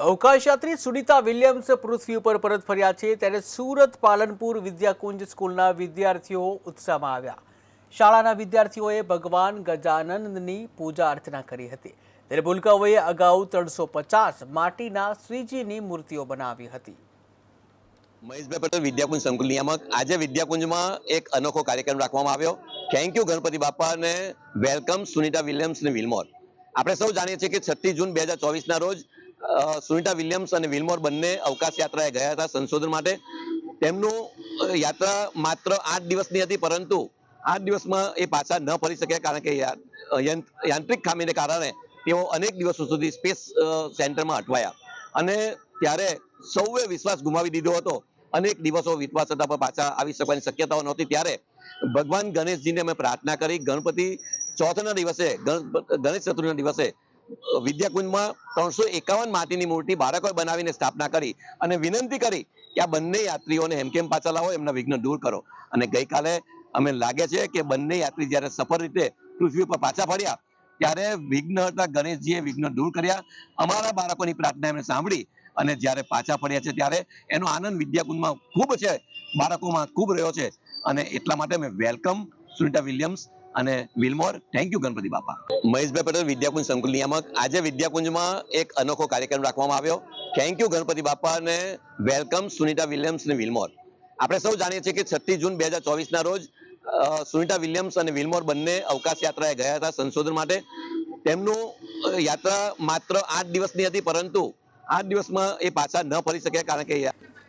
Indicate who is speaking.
Speaker 1: અવકાશયાત્રી Sunita Williams પૃથ્વી ઉપર પરત ફર્યા છે. ત્યારે સુરત પાલનપુર વિદ્યાકુંજ સ્કૂલના વિદ્યાર્થીઓ ઉત્સાહમાં આવ્યા. શાળાના વિદ્યાર્થીઓએ ભગવાન ગજાનંદની પૂજા અર્ચના કરી હતી. ત્યારે ભૂલકાઓએ અગાઉ ત્રણસો માટીના શ્રીજીની મૂર્તિઓ બનાવી હતી.
Speaker 2: મહેશભાઈ પટેલ, વિદ્યાકુંજ સંકુલ નિયામક. આજે વિદ્યાકુંજમાં એક અનોખો કાર્યક્રમ રાખવામાં આવ્યો. થેન્ક યુ ગણપતિ બાપા, અને વેલકમ સુનિતા વિલિયમ્સ ને વિલમોર આપણે સૌ જાણીએ છીએ કે છત્રીસ જૂન બે હજાર ચોવીસના રોજ સુનિતા વિલિયમ્સ અને વિલમોર બંને અવકાશ યાત્રાએ ગયા હતા સંશોધન માટે. તેમનું યાત્રા માત્ર આઠ દિવસની હતી, પરંતુ આઠ દિવસમાં એ પાછા ન ફરી શક્યા, કારણ કે યાંત્રિક ખામીને કારણે તેઓ અનેક દિવસો સુધી સ્પેસ સેન્ટરમાં અટવાયા. અને ત્યારે સૌએ વિશ્વાસ ગુમાવી દીધો હતો. અનેક દિવસો વીતવા છતાં પણ પાછા આવી શકવાની શક્યતાઓ નહોતી. ત્યારે ભગવાન ગણેશજીને અમે પ્રાર્થના કરી, ગણપતિ ચોથના દિવસે ગણેશ ચતુર્થીના દિવસે વિદ્યાકુંજમાં ત્રણસો એકાવન માટીની મૂર્તિ બાળકોએ બનાવીને સ્થાપના કરી અને વિનંતી કરી કે આ બંને યાત્રીઓને હેમકેમ પાછા લાવો, એમના વિઘ્ન દૂર કરો. અને ગઈકાલે અમે લાગે છે કે બંને યાત્રી જ્યારે સફળ રીતે પૃથ્વી પર પાછા ફર્યા ત્યારે વિઘ્નહર્તા ગણેશજીએ વિઘ્ન દૂર કર્યા. અમારા બાળકોની પ્રાર્થના એમણે સાંભળી અને જ્યારે પાછા ફર્યા છે ત્યારે એનો આનંદ વિદ્યાકુંજમાં ખૂબ છે, બાળકોમાં ખૂબ રહ્યો છે. અને એટલા માટે અમે વેલકમ, સુનિતા વિલિયમ્સ અને વિલમોર થેન્ક યુ ગણપતિ બાપા. મહેશભાઈ પટેલ, વિદ્યાકુંજ સંકુલ નિયામક આજે વિદ્યાકુંજમાં એક અનોખો કાર્યક્રમ રાખવામાં આવ્યો. થેન્ક યુ ગણપતિ બાપા, અને વેલકમ સુનિતા વિલિયમ્સ અને વિલમોર આપણે સૌ જાણીએ છીએ કે છત્રીસ જૂન બે હજાર ચોવીસના રોજ સુનિતા વિલિયમ્સ અને વિલમોર બંને અવકાશ યાત્રાએ ગયા હતા સંશોધન માટે. તેમનું યાત્રા માત્ર આઠ દિવસની હતી, પરંતુ આઠ દિવસમાં એ પાછા ન ફરી શક્યા, કારણ કે